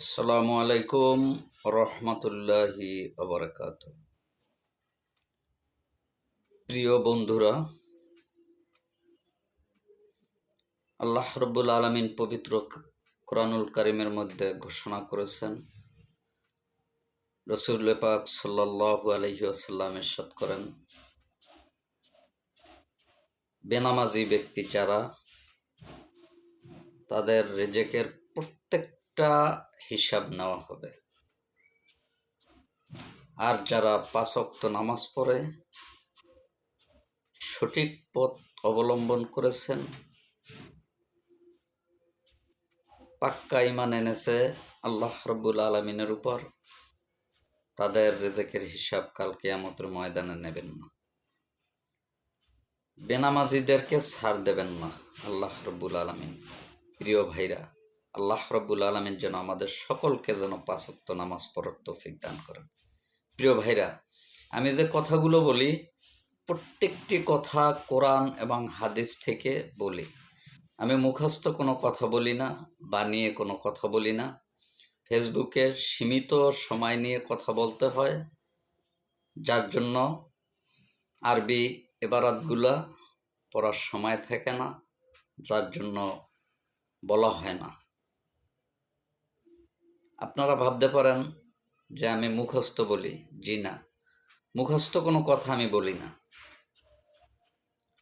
আসসালামু আলাইকুম রহমতুল্লাহি আবরকাত প্রিয় বন্ধুরা, আল্লাহ রব্বুল আলমিন পবিত্র কোরআনুল কারিমের মধ্যে ঘোষণা করেছেন, রসুল পাক সাল্লাহু আলহি আসাল্লাম এরশাদ করেন, বেনামাজি ব্যক্তি যারা, তাদের রেজেকের প্রত্যেকটা হিসাব নেওয়া হবে। আর যারা পাঁচক্ত নামাজ পড়ে, সঠিক পথ অবলম্বন করেছেন, পাক্কা ইমান এনেছে আল্লাহ রব্বুল আলমিনের উপর, তাদের রেজেকের হিসাব কাল কেয়ামতের ময়দানে নেবেন না। বেনামাজিদেরকে ছাড় দেবেন না আল্লাহ রব্বুল আলমিন। প্রিয় ভাইরা আল্লাহ রব্বুল আলমিন যেন আমাদের সকলকে যেন পাঁচত্ব নামাজ পড়ার তৌফিক দান করেন। প্রিয় ভাইরা, আমি যে কথাগুলো বলি, প্রত্যেকটি কথা কোরআন এবং হাদিস থেকে বলি। আমি মুখস্থ কোনো কথা বলি না, বানিয়ে কোনো কথা বলি না। ফেসবুকে সীমিত সময় নিয়ে কথা বলতে হয়। যার জন্য আরবি এবারাতগুলা পড়ার সময় থাকে না, যার জন্য বলা হয় না। আপনারা ভাবতে পারেন যে আমি মুখস্থ বলি, জি না। মুখস্থ কোনো কথা আমি বলি না।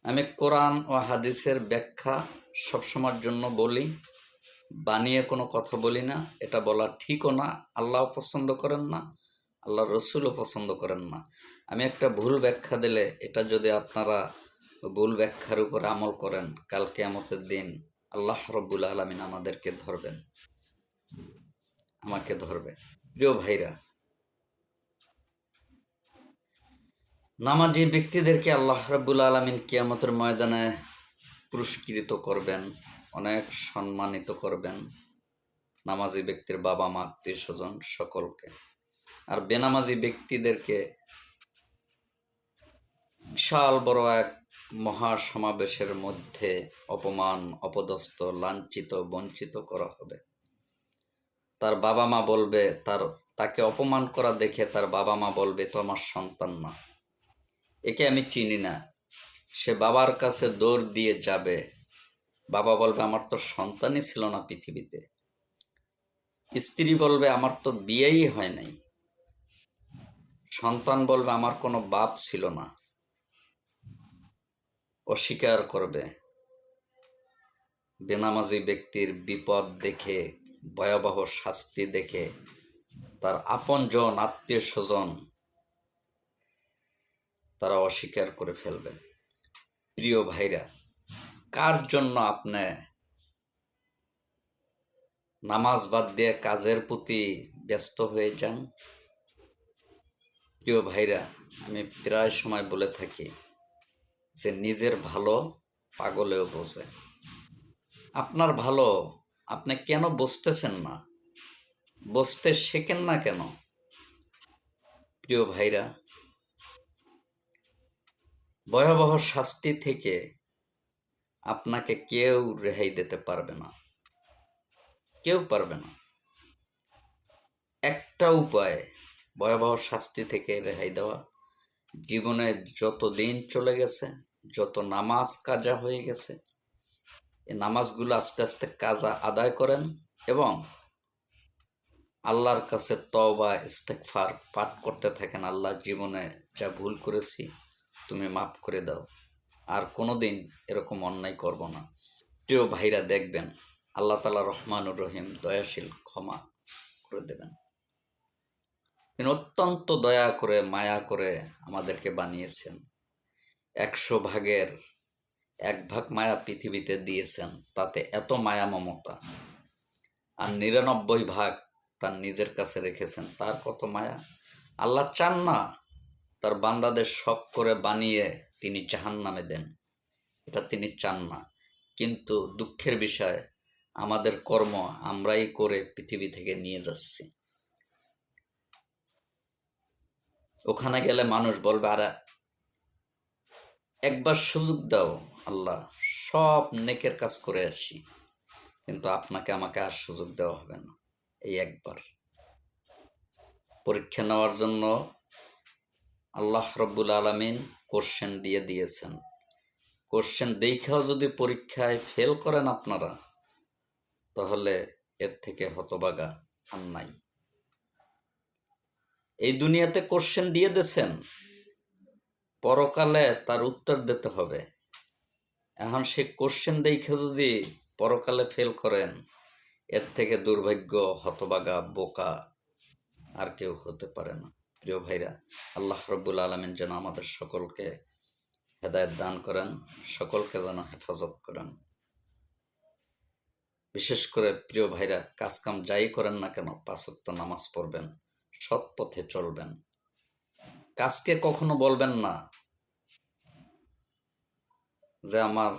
আমি কোরআন ও হাদিসের ব্যাখ্যা সবসময়ের জন্য বলি, বানিয়ে কোনো কথা বলি না, এটা বলা ঠিকও না আল্লাহ পছন্দ করেন না আল্লাহ রসুলও পছন্দ করেন না। আমি একটা ভুল ব্যাখ্যা দিলে এটা যদি আপনারা ভুল ব্যাখ্যার উপর আমল করেন কালকে আমাদের দিন আল্লাহ রব্বুল আলমিন আমাদেরকে ধরবেন। আমাকে ধরবে। প্রিয় ভাইরা, নামাজি ব্যক্তিদেরকে আল্লাহ রাব্বুল আলমিন কিয়ামতের ময়দানে পুরস্কৃত করবেন, অনেক সম্মানিত করবেন নামাজি ব্যক্তির বাবা মা, আত্মীয় স্বজন সকলকে। আর বেনামাজি ব্যক্তিদেরকে বিশাল বড় এক মহা সমাবেশের মধ্যে অপমান, অপদস্থ, লাঞ্ছিত, বঞ্চিত করা হবে। তার বাবা মা বলবে, তার, তাকে অপমান করা দেখে তার বাবা মা বলবে, তো আমার সন্তান না। একে আমি চিনি না। সে বাবার কাছে দৌড় দিয়ে যাবে। বাবা বলবে, আমার তো সন্তানই ছিল না পৃথিবীতে। স্ত্রী বলবে, আমার তো বিয়েই হয় নাই। সন্তান বলবে, আমার কোনো বাপ ছিল না। অস্বীকার করবে। বেনামাজি ব্যক্তির বিপদ দেখে ভয়াবহ শাস্তি দেখে তার আপনজন আত্মীয় স্বজন তারা অস্বীকার করে ফেলবে। প্রিয় ভাইরা, কার জন্য আপনি নামাজ বাদ দিয়ে কাজের প্রতি ব্যস্ত হয়ে যান? প্রিয় ভাইরা, আমি প্রায় সময় বলে থাকি যে নিজের ভালো পাগলেও বোঝে। আপনার ভালো আপনি কেন বসতেছেন না? বসতে শেখেন না কেন? প্রিয় ভাইরা, ভয়াবহ শাস্তি থেকে আপনাকে কেউ রেহাই দিতে পারবে না। কেউ পারবে না। একটা উপায় ভয়াবহ শাস্তি থেকে রেহাই দেওয়া জীবনে যত দিন চলে গেছে, যত নামাজ কাজা হয়ে গেছে এই নামাজগুলো আস্তে আস্তে কাজা আদায় করেন এবং আল্লাহর কাছে তবা ইস্তেকফার পাঠ করতে থাকেন। আল্লাহ জীবনে যা ভুল করেছি তুমি মাফ করে দাও। আর কোনো দিন এরকম অন্যায় করব না। প্রিয় ভাইরা, দেখবেন আল্লাহ তালা রহমানুর রহিম দয়াশীল ক্ষমা করে দেবেন। তিনি অত্যন্ত দয়া করে, মায়া করে আমাদেরকে বানিয়েছেন। একশো ভাগের এক ভাগ মায়া পৃথিবীতে দিয়েছেন, তাতে এত মায়া মমতা। আর নিরানব্বই ভাগ তার নিজের কাছে রেখেছেন, তার কত মায়া? আল্লাহ চান না তার বান্দাদের শখ করে বানিয়ে তিনি জাহান নামে দেন, এটা তিনি চান না। কিন্তু দুঃখের বিষয়, আমাদের কর্ম আমরাই করে পৃথিবী থেকে নিয়ে যাচ্ছি। ওখানে গেলে মানুষ বলবে, আর, একবার সুযোগ দাও। আল্লাহ, সব নেকের কাজ করে আসি, কিন্তু আপনাকে আমাকে আর সুযোগ দেওয়া হবে না, এই একবার। পরীক্ষা নেওয়ার জন্য আল্লাহ রব্বুল আলমিন কোশ্চেন দিয়ে দিয়েছেন। কোশ্চেন দেখেও যদি পরীক্ষায় ফেল করেন আপনারা, তাহলে এর থেকে হতবাগা আর নাই। এই দুনিয়াতে কোশ্চেন দিয়ে দিয়েছেন, পরকালে তার উত্তর দিতে হবে। এখন সে কোশ্চেন দেখে যদি পরকালে ফেল করেন, এর থেকে দুর্ভাগ্য হতবাগা বোকা আর কেউ হতে পারে না। প্রিয় ভাইরা, আল্লাহ রব্বুল আলমিন যেন আমাদের সকলকে হেদায়ত দান করেন, সকলকে যেন হেফাজত করেন। বিশেষ করে প্রিয় ভাইরা, কাজকাম যাই করেন না কেন পাঁচক্ত নামাজ পড়বেন, সৎ পথে চলবেন। কাজকে কখনো বলবেন না যে আমার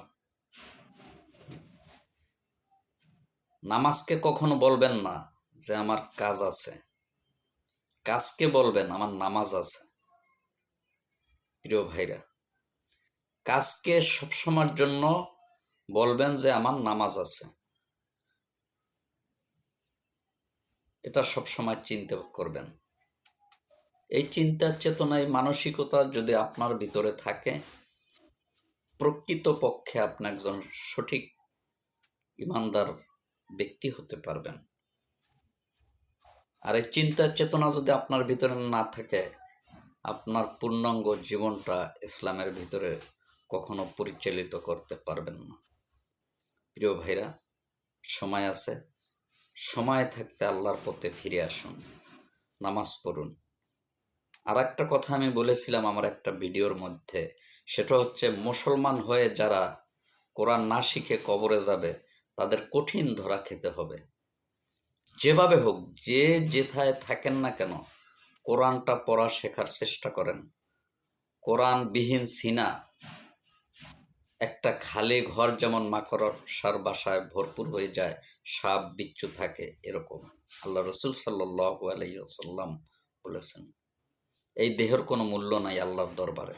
নামাজকে কখনো বলবেন না যে আমার কাজ আছে। কাজকে বলবেন, আমার নামাজ আছে। প্রিয় ভাইরা, কাজকে সবসময়ের জন্য বলবেন যে আমার নামাজ আছে। এটা সবসময় চিন্তা করবেন। এই চিন্তার চেতনায় মানসিকতা যদি আপনার ভিতরে থাকে প্রকৃত পক্ষে আপনি একজন সঠিক ইমানদার ব্যক্তি হতে পারবেন। আর এই চিন্তার চেতনা যদি আপনার ভিতরে না থাকে, আপনার পূর্ণাঙ্গ জীবনটা ইসলামের ভিতরে কখনো পরিচালিত করতে পারবেন না। প্রিয় ভাইরা, সময় আছে। সময় থাকতে আল্লাহর পথে ফিরে আসুন। নামাজ পড়ুন। আর একটা কথা আমি বলেছিলাম আমার একটা ভিডিওর মধ্যে সেটা হচ্ছে মুসলমান হয়ে যারা কোরআন না শিখে কবরে যাবে, তাদের কঠিন ধরা খেতে হবে। যেভাবে হোক, যে যেথায় থাকেন না কেন, কোরআনটা পড়া শেখার চেষ্টা করেন। কোরআনবিহীন সিনা, একটা খালি ঘর যেমন মাকড়সার বাসায় ভরপুর হয়ে যায়, সাপ বিচ্ছু থাকে এরকম। আল্লাহ রসুল সাল্লাহ আলাইসাল্লাম বলেছেন, এই দেহের কোনো মূল্য নাই আল্লাহর দরবারে।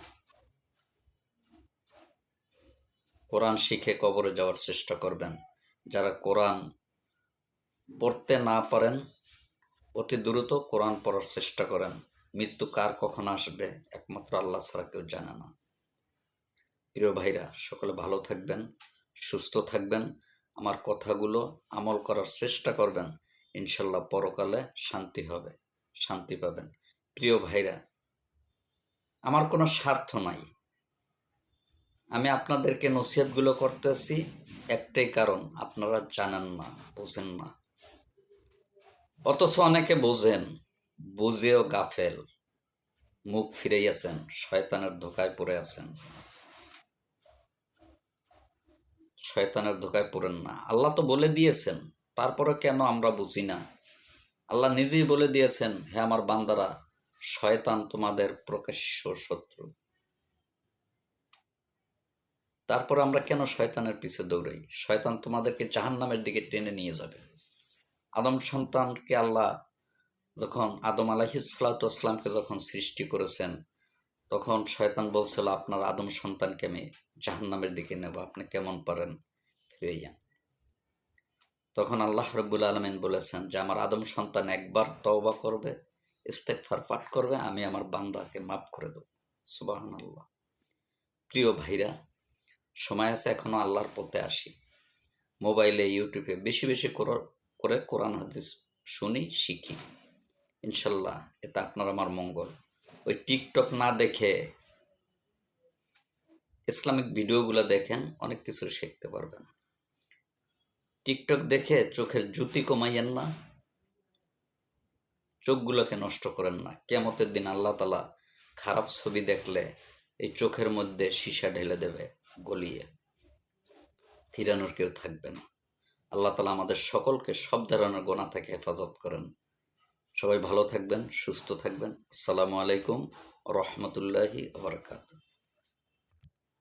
কোরআন শিখে কবরে যাওয়ার চেষ্টা করবেন। যারা কোরআন পড়তে না পারেন, অতি দ্রুত কোরআন পড়ার চেষ্টা করেন। মৃত্যু কার কখন আসবে, একমাত্র আল্লাহ ছাড়া কেউ জানে না। প্রিয় ভাইরা, সকলে ভালো থাকবেন, সুস্থ থাকবেন, আমার কথাগুলো আমল করার চেষ্টা করবেন। ইনশাল্লাহ পরকালে শান্তি হবে, শান্তি পাবেন। প্রিয় ভাইরা, আমার কোনো স্বার্থ নাই। আমি আপনাদেরকে নসিহতগুলো করতেছি, একটাই কারণ, আপনারা জানেন না, বোঝেন না। অথচ অনেকে বোঝেন, বুঝেও গাফেল, মুখ ফিরেইয়াছেন, শয়তানের ধোকায় পড়ে আছেন। শয়তানের ধোকায় পড়েন না। আল্লাহ তো বলে দিয়েছেন তারপরে কেন আমরা বুঝি না? আল্লাহ নিজেই বলে দিয়েছেন, হে আমার বান্দারা, শয়তান তোমাদের প্রকাশ্য শত্রু। তারপর আমরা কেন শয়তানের পিছে দৌড়াই? শয়তান তোমাদেরকে জাহান নামের দিকে টেনে নিয়ে যাবে। আদম সন্তানকে আল্লাহ যখন আদম আলাহিসাল্লাতামকে যখন সৃষ্টি করেছেন, তখন শয়তান বলছিল, আপনার আদম সন্তানকে আমি জাহান্নামের দিকে নেব, আপনি কেমন পারেন? ফিরে তখন আল্লাহ রব্বুল আলমিন বলেছেন যে, আমার আদম সন্তান একবার তওবা করবে ইস্তেকফার পাঠ করবে, আমি আমার বান্দাকে মাফ করে দেব। সুবাহান আল্লাহ প্রিয় ভাইরা সময় আছে এখনও আল্লাহর পথে আসি। মোবাইলে, ইউটিউবে বেশি বেশি করে কোরআন, হাদিস শুনি, শিখি। ইনশাল্লাহ, এটা আপনার আমার মঙ্গল। ওই টিকটক না দেখে ইসলামিক ভিডিওগুলো দেখেন, অনেক কিছু শিখতে পারবেন। টিকটক দেখে চোখের জুতি কমাইয়েন না। চোখগুলোকে নষ্ট করেন না। কেমতের দিন আল্লাহ তালা খারাপ ছবি দেখলে এই চোখের মধ্যে সীসা ঢেলে দেবে। গলিয়ে ফিরানোর কেউ থাকবে না। আল্লাহ তালা আমাদের সকলকে সব ধরনের গোনা থেকে হেফাজত করেন। সবাই ভালো থাকবেন, সুস্থ থাকবেন। আসসালামু আলাইকুম রহমতুল্লাহি আবরকাত